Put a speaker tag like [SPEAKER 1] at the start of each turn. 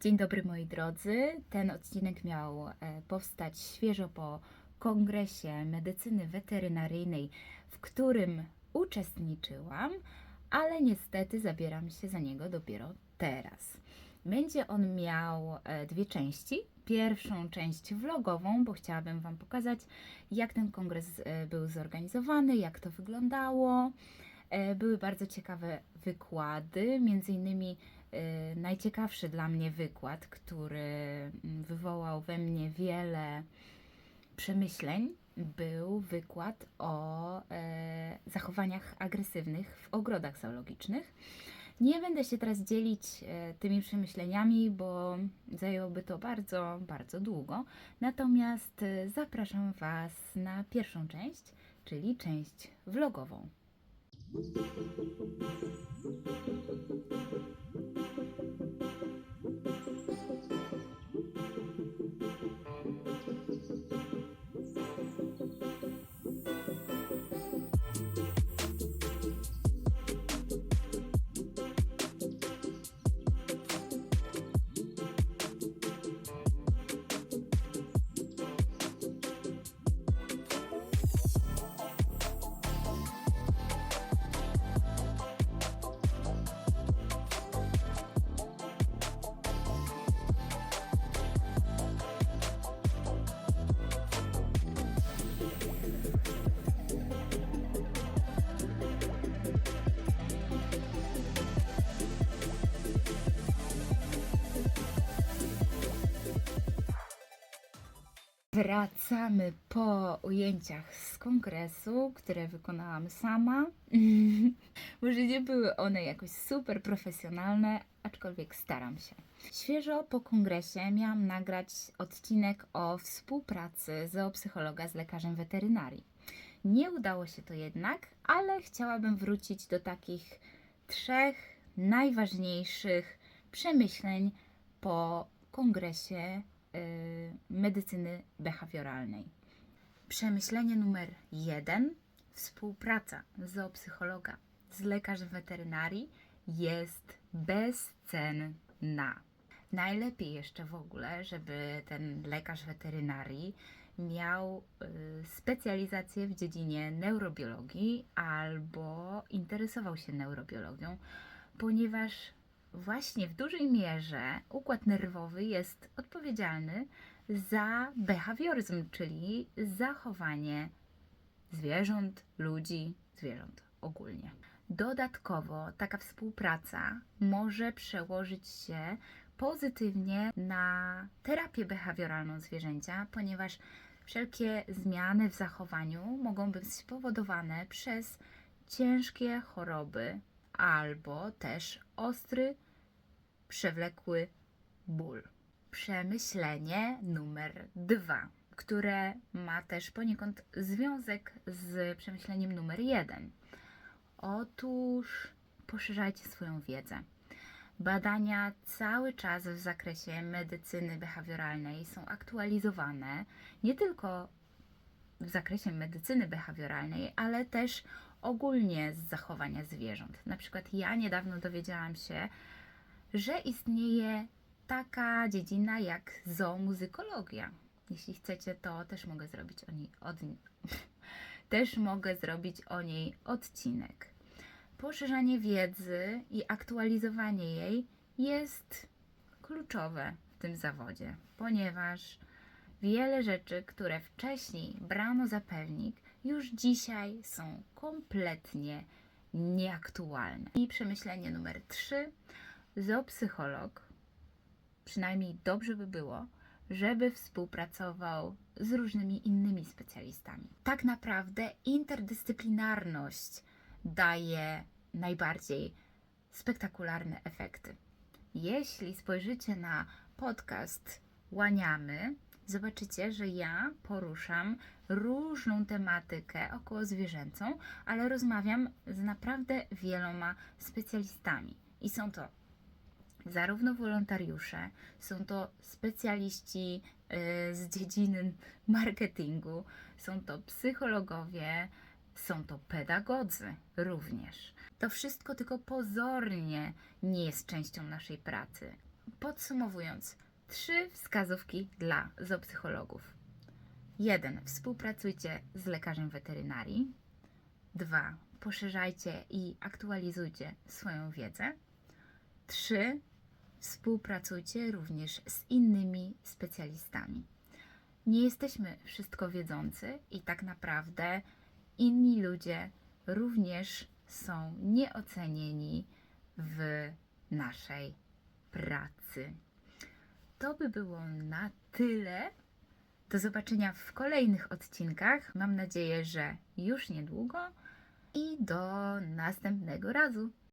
[SPEAKER 1] Dzień dobry moi drodzy. Ten odcinek miał e, powstać świeżo po kongresie medycyny weterynaryjnej, w którym uczestniczyłam, ale niestety zabieram się za niego dopiero teraz. Będzie on miał e, dwie części. Pierwszą część vlogową, bo chciałabym Wam pokazać, jak ten kongres e, był zorganizowany, jak to wyglądało. Były bardzo ciekawe wykłady, między innymi najciekawszy dla mnie wykład, który mm, wywołał we mnie wiele przemyśleń, był wykład o e, zachowaniach agresywnych w ogrodach zoologicznych. Nie będę się teraz dzielić e, tymi przemyśleniami, bo zajęłoby to bardzo, bardzo długo. Natomiast zapraszam Was na pierwszą część, czyli część vlogową. Música Wracamy po ujęciach z kongresu, które wykonałam sama. Może nie były one jakoś super profesjonalne, aczkolwiek staram się. Świeżo po kongresie miałam nagrać odcinek o współpracy zoopsychologa z lekarzem weterynarii. Nie udało się to jednak, ale chciałabym wrócić do takich trzech najważniejszych przemyśleń po kongresie medycyny behawioralnej. Przemyślenie numer jeden. Współpraca zoopsychologa z lekarzem weterynarii jest bezcenna. Najlepiej jeszcze w ogóle, żeby ten lekarz weterynarii miał y, specjalizację w dziedzinie neurobiologii albo interesował się neurobiologią, ponieważ właśnie w dużej mierze układ nerwowy jest odpowiedzialny za behawioryzm, czyli zachowanie zwierząt, ludzi, zwierząt ogólnie. Dodatkowo taka współpraca może przełożyć się pozytywnie na terapię behawioralną zwierzęcia, ponieważ wszelkie zmiany w zachowaniu mogą być spowodowane przez ciężkie choroby albo też ostry, przewlekły ból. Przemyślenie numer dwa, które ma też poniekąd związek z przemyśleniem numer jeden. Otóż poszerzajcie swoją wiedzę. Badania cały czas w zakresie medycyny behawioralnej są aktualizowane, nie tylko w zakresie medycyny behawioralnej, ale też ogólnie z zachowania zwierząt. Na przykład ja niedawno dowiedziałam się, że istnieje taka dziedzina jak zoomuzykologia. Jeśli chcecie, to też mogę zrobić o niej od... też mogę zrobić o niej odcinek. Poszerzanie wiedzy i aktualizowanie jej jest kluczowe w tym zawodzie, ponieważ wiele rzeczy, które wcześniej brano za pewnik, już dzisiaj są kompletnie nieaktualne. I przemyślenie numer 3. Zoopsycholog, przynajmniej dobrze by było, żeby współpracował z różnymi innymi specjalistami. Tak naprawdę interdyscyplinarność daje najbardziej spektakularne efekty. Jeśli spojrzycie na podcast Łaniamy, zobaczycie, że ja poruszam różną tematykę około zwierzęcą, ale rozmawiam z naprawdę wieloma specjalistami. I są to zarówno wolontariusze, są to specjaliści y, z dziedziny marketingu, są to psychologowie, są to pedagodzy również. To wszystko tylko pozornie nie jest częścią naszej pracy, Podsumowując, trzy wskazówki dla zoopsychologów. 1. Współpracujcie z lekarzem weterynarii. 2. Poszerzajcie i aktualizujcie swoją wiedzę. 3. Współpracujcie również z innymi specjalistami. Nie jesteśmy wszystko wiedzący i tak naprawdę inni ludzie również są nieocenieni w naszej pracy. To by było na tyle. Do zobaczenia w kolejnych odcinkach. Mam nadzieję, że już niedługo i do następnego razu.